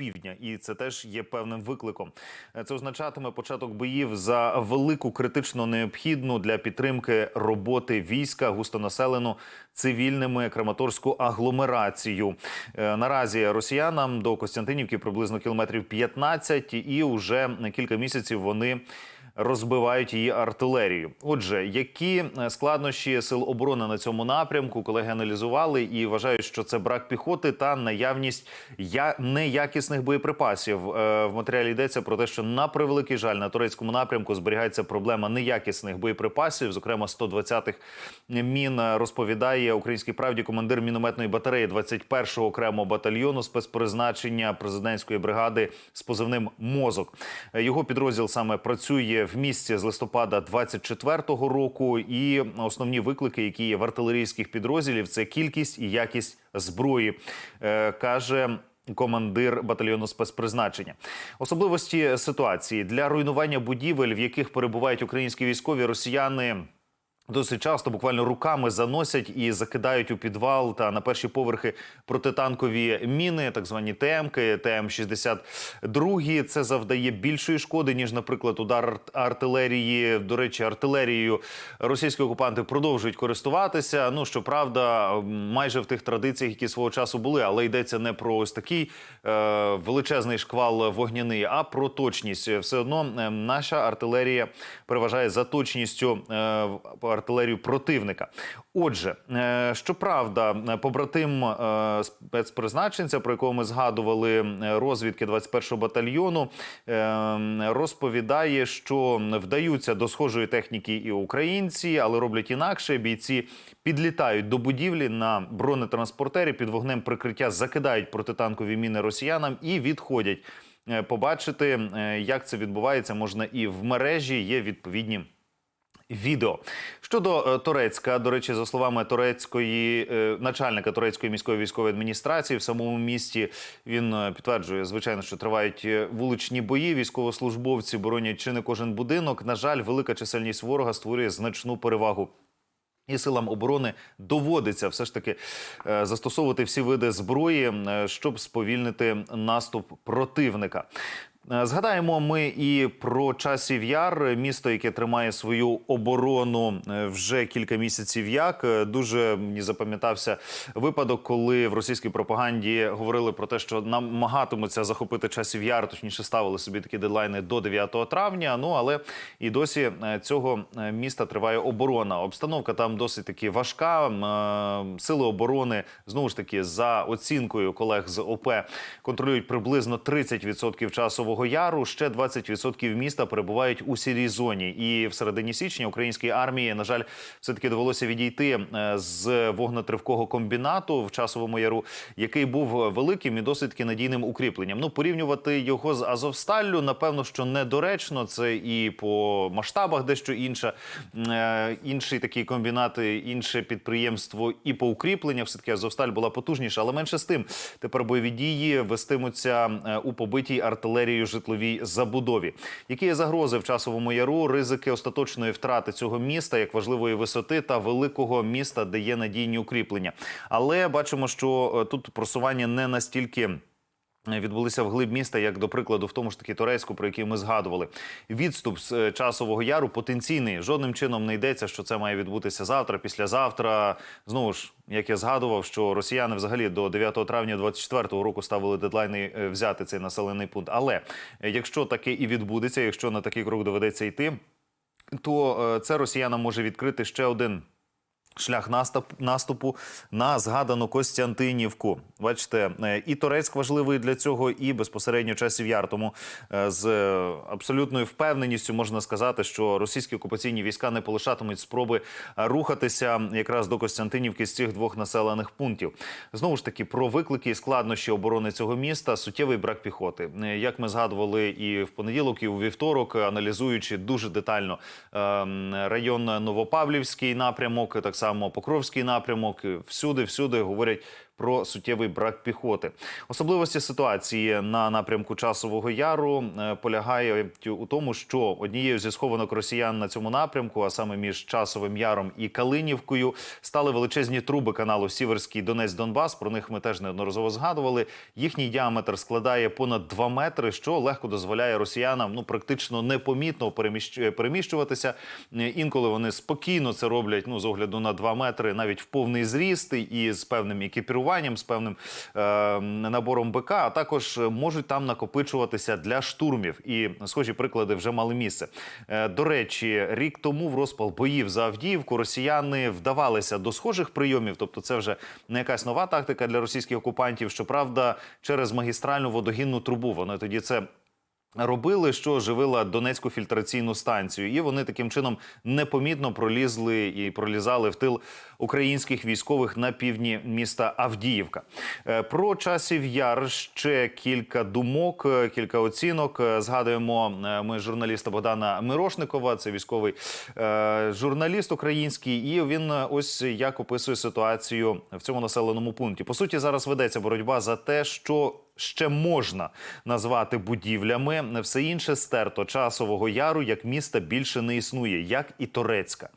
півдня, і це теж є певним викликом. Е, Це означатиме початок боїв за велику критично необхідну для підтримки роботи війська густонаселену цивільними Краматорську агломерацію. Е, Наразі росіянам до Костянтинівки приблизно кілометрів 15, і вже кілька місяців вони розбивають її артилерію. Отже, які е, складнощі сил оборони на цьому напрямку колеги аналізували і вважають, що це брак піхоти та наявність я неякісних боєприпасів. Е, В матеріалі йдеться про те, що на превеликий жаль на турецькому напрямку зберігається проблема неякісних боєприпасів, зокрема 120-х мін. е, Розповідає українській правді командир мінометної батареї 21-го окремого батальйону спецпризначення президентської бригади з позивним мозок. Його підрозділ саме працює в місті з листопада 24-го року. І основні виклики, які є в артилерійських підрозділів, це кількість і якість зброї, Е, каже. Командир батальйону спецпризначення особливості ситуації для руйнування будівель, в яких перебувають українські військові росіяни. Досить часто буквально руками заносять і закидають у підвал та на перші поверхи протитанкові міни, так звані ТМки, ТМ-62. Це завдає більшої шкоди ніж, наприклад, удар арт- артилерії. До речі, артилерією російські окупанти продовжують користуватися. Ну щоправда, майже в тих традиціях, які свого часу були, але йдеться не про ось такий е, величезний шквал вогняний, а про точність. Все одно е, наша артилерія переважає за точністю е, артилерію противника. Отже, е, щоправда, побратим е, спецпризначенця, про якого ми згадували, е, розвідки 21-го батальйону, розповідає, що вдаються до схожої техніки і українці, але роблять інакше. Бійці підлітають до будівлі на бронетранспортері під вогнем прикриття, закидають протитанкові міни росіянам і відходять. Побачити, як це відбувається, можна і в мережі. Є відповідні відео щодо е, Торецька, до речі, за словами турецької е, начальника турецької міської військової адміністрації, в самому місті він е, підтверджує, звичайно, що тривають вуличні бої. Військовослужбовці боронять чи не кожен будинок. На жаль, велика чисельність ворога створює значну перевагу. І силам оборони доводиться все ж таки застосовувати всі види зброї, щоб сповільнити наступ противника. Е, Згадаємо ми і про часів яр, місто, яке тримає свою оборону е, вже кілька місяців. Як Е, дуже мені запам'ятався випадок, коли в російській пропаганді говорили про те, що намагатимуться захопити часів яр, точніше ставили собі такі дедлайни до 9 травня. Ну але і досі цього міста триває оборона. Обстановка там досить таки важка. Сили оборони знову ж таки за оцінкою колег з ОП контролюють приблизно 30% часового яру. Ще 20% міста перебувають у сірій зоні. І в середині січня українській армії, на жаль, все таки довелося відійти е, з вогнетривкого комбінату в часовому яру, який був великим і досить таки надійним укріпленням. Ну порівнювати його з Азовсталлю, напевно, що недоречно. Це і по масштабах дещо інше, Е, інший такий комбінат, інше підприємство, і по укріпленнях все таки Азовсталь була потужніша, але менше з тим тепер бойові дії вестимуться е, у побитій артилерією житловій забудові. Які є загрози в часовому яру, ризики остаточної втрати цього міста як важливої висоти та великого міста, де є надійні укріплення. Але бачимо, що е, тут просування не настільки. Відбулися вглиб міста, як до прикладу, в тому ж таки Турецьку, про який ми згадували. Відступ з е, часового яру потенційний. Жодним чином не йдеться, що це має відбутися завтра, післязавтра. Знову ж, як я згадував, що росіяни взагалі до 9 травня 24-го року ставили дедлайни е, взяти цей населений пункт. Але е, якщо таке і відбудеться, якщо на такий крок доведеться йти, то це росіянам може відкрити ще один. Шлях наступ, наступу на згадану Костянтинівку. Бачите, е, і Торецьк важливий для цього, і безпосередньо часів яр. Тому е, з е, абсолютною впевненістю можна сказати, що російські окупаційні війська не полишатимуть спроби рухатися якраз до Костянтинівки з цих двох населених пунктів. Знову ж таки, про виклики і складнощі оборони цього міста суттєвий брак піхоти. Як ми згадували і в понеділок, і у вівторок, аналізуючи дуже детально е, район Новопавлівський напрямок, так само Покровський напрямок, всюди, всюди говорять про суттєвий брак піхоти. Особливості ситуації на напрямку часового яру е, полягають у тому, що однією зі схованок росіян на цьому напрямку, а саме між часовим яром і Калинівкою, стали величезні труби каналу Сіверський Донець Донбас. Про них ми теж неодноразово згадували. Їхній діаметр складає понад 2 метри, що легко дозволяє росіянам ну практично непомітно переміщ- переміщуватися. Інколи вони спокійно це роблять. Ну з огляду на 2 метри, навіть в повний зріст і з певним екіпіруванням, з певним е, набором БК, а також можуть там накопичуватися для штурмів. І схожі приклади вже мали місце. Е, До речі, рік тому в розпал боїв за Авдіївку росіяни вдавалися до схожих прийомів, тобто це вже не якась нова тактика для російських окупантів. Щоправда, через магістральну водогінну трубу вони тоді це. Робили, що живила Донецьку фільтраційну станцію, і вони таким чином непомітно пролізли і пролізали в тил українських військових на півдні міста Авдіївка. Е, Про часів яр ще кілька думок, е, кілька оцінок. Е, Згадуємо ми журналіста Богдана Мирошникова. Це військовий журналіст український, і він ось як описує ситуацію в цьому населеному пункті. По суті, зараз ведеться боротьба за те, що ще можна назвати будівлями. Все інше стерто часового яру як міста більше не існує, як і Торецька.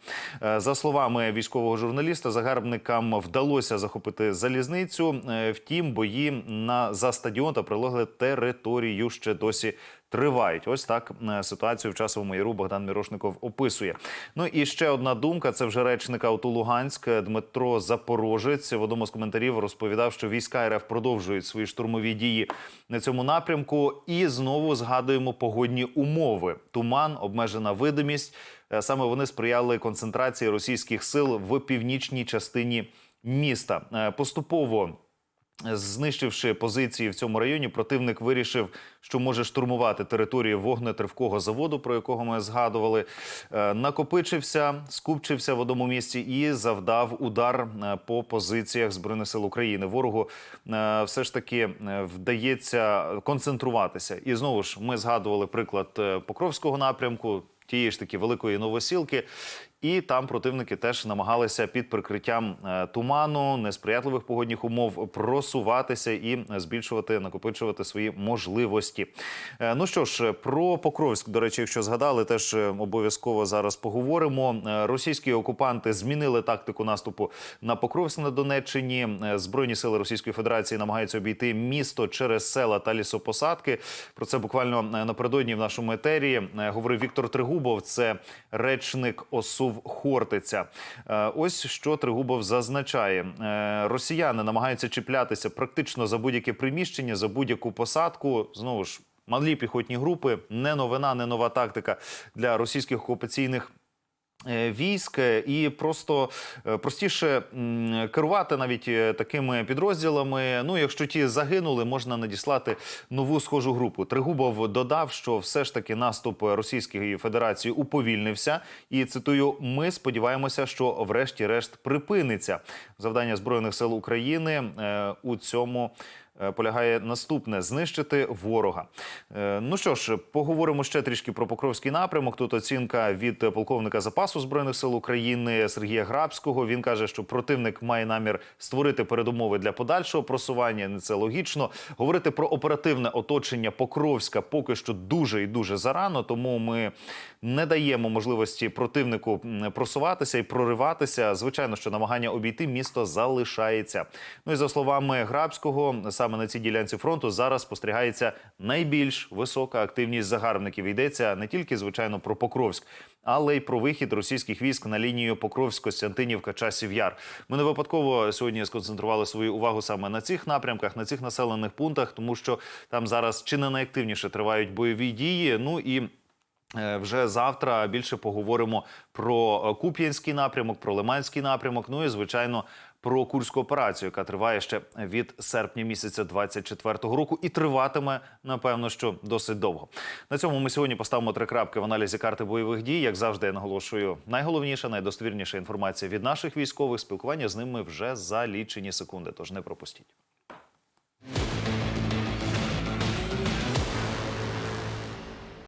Е, За словами військового журналіста, загарбникам вдалося захопити залізницю. Е, Втім, бої на за стадіон та прилегли територію ще досі. Тривають ось так е, ситуацію в часовому яру Богдан Мірошников описує. Ну і ще одна думка: це вже речник АУТО Луганськ Дмитро Запорожець. В одному з коментарів розповідав, що війська РФ продовжують свої штурмові дії на цьому напрямку. І знову згадуємо погодні умови: туман, обмежена видимість. Е, Саме вони сприяли концентрації російських сил в північній частині міста. Е, Поступово Знищивши позиції в цьому районі, противник вирішив, що може штурмувати територію вогнетривкого заводу, про якого ми згадували. Е, Накопичився, скупчився в одному місці і завдав удар е, по позиціях збройних сил України. Ворогу е, все ж таки вдається концентруватися. І знову ж ми згадували приклад Покровського напрямку. Тієї ж таки великої новосілки, і там противники теж намагалися під прикриттям е, туману, несприятливих погодних умов просуватися і збільшувати, накопичувати свої можливості. Е, Ну що ж, про Покровськ, до речі, якщо згадали, теж е, обов'язково зараз поговоримо. Російські окупанти змінили тактику наступу на Покровськ на Донеччині. Збройні сили Російської Федерації намагаються обійти місто через села та лісопосадки. Про це буквально напередодні в нашому етері говорив Віктор Тригубов. Це речник ОСУВ Хортиця. Е, Ось що Тригубов зазначає: Е, росіяни намагаються чіплятися практично за будь-яке приміщення, за будь-яку посадку. Знову ж малі піхотні групи, не новина, не нова тактика для російських окупаційних. Е, Військ е, і просто е, простіше керувати навіть такими підрозділами. Ну, якщо ті загинули, можна надіслати нову схожу групу. Тригубов додав, що все ж таки наступ Російської Федерації уповільнився. І цитую: ми сподіваємося, що врешті-решт припиниться завдання збройних сил України у цьому. Е, Полягає наступне знищити ворога. Е, Ну що ж, поговоримо ще трішки про Покровський напрямок. Тут оцінка від полковника запасу збройних сил України Сергія Грабського. Він каже, що противник має намір створити передумови для подальшого просування. Не це логічно. Говорити про оперативне оточення Покровська поки що дуже і дуже зарано. Тому ми не даємо можливості противнику просуватися і прориватися. Звичайно, що намагання обійти місто залишається. Ну і за словами Грабського, саме на цій ділянці фронту зараз спостерігається найбільш висока активність загарбників. Йдеться не тільки звичайно про Покровськ, але й про вихід російських військ на лінію Покровськ-Костянтинівка часів яр. Ми не випадково сьогодні сконцентрували свою увагу саме на цих напрямках, на цих населених пунктах, тому що там зараз чи не найактивніше тривають бойові дії. Ну і Вже завтра більше поговоримо про е, Куп'янський напрямок, про Лиманський напрямок. Ну і звичайно про курську операцію, яка триває ще від серпня місяця 24-го року, і триватиме напевно, що досить довго. На цьому ми сьогодні поставимо три крапки в аналізі карти бойових дій. Як завжди, я наголошую, найголовніша, найдостовірніша інформація від наших військових. Спілкування з ними вже за лічені секунди. Тож не пропустіть.